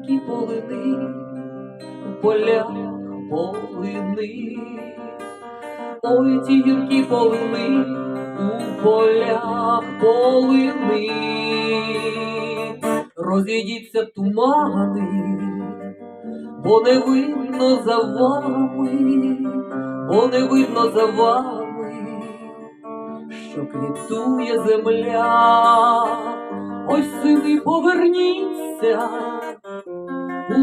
Гіркі полини, у полях полини. Ой, ті гіркі полини, у полях полини. Розійдіться тумани, бо не видно за вами, бо не видно за вами, що квітує земля. Ой, сини, поверніться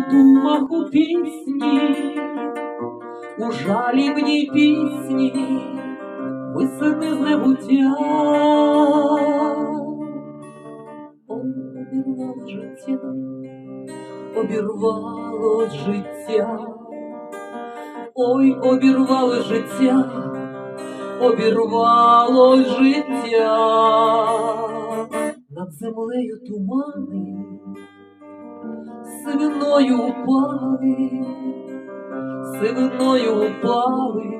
у думах у пісні, у жалібній пісні, ви сини з небуття. Обірвало життя, обірвало життя, ой, обірвало життя, обірвало життя, над землею тумани, сивиною упали, сивиною упали,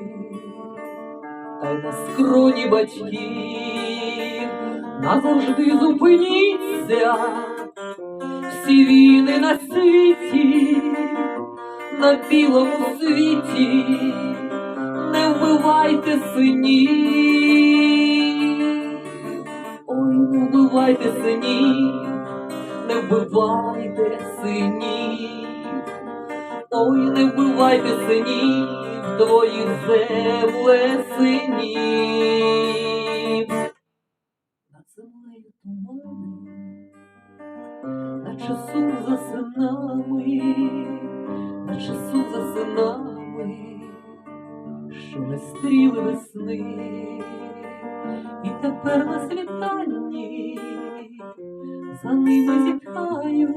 та й на скроні батьків назавжди зупиніться, всі війни на світі, на білому світі, не вбивайте синів, ой, не вбивайте синів, не вбивайте синів, ой, не вбивайте синів, твоїх земле синів. Над землею тумани, наче сум за синами, наче сум за синами, що не стріли весни, і тепер на світанні за ними зітхають,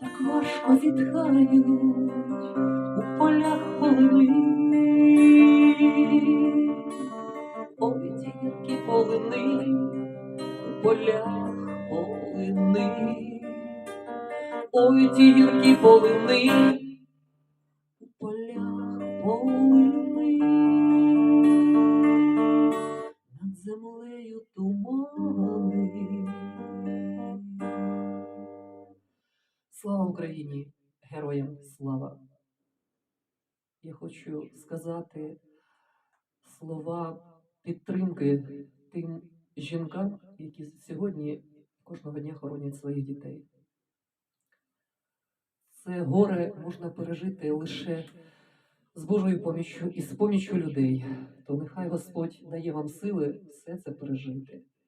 так важко зітхають у полях полини. Ой, ті гіркі полини, у полях полини. Ой, ті гіркі полини. Над землею тумани. Слава Україні! Героям слава! Я хочу сказати слова підтримки тим жінкам, які сьогодні кожного дня хоронять своїх дітей. Це горе можна пережити лише з Божою поміччю і з поміччю людей. То нехай Господь дає вам сили все це пережити.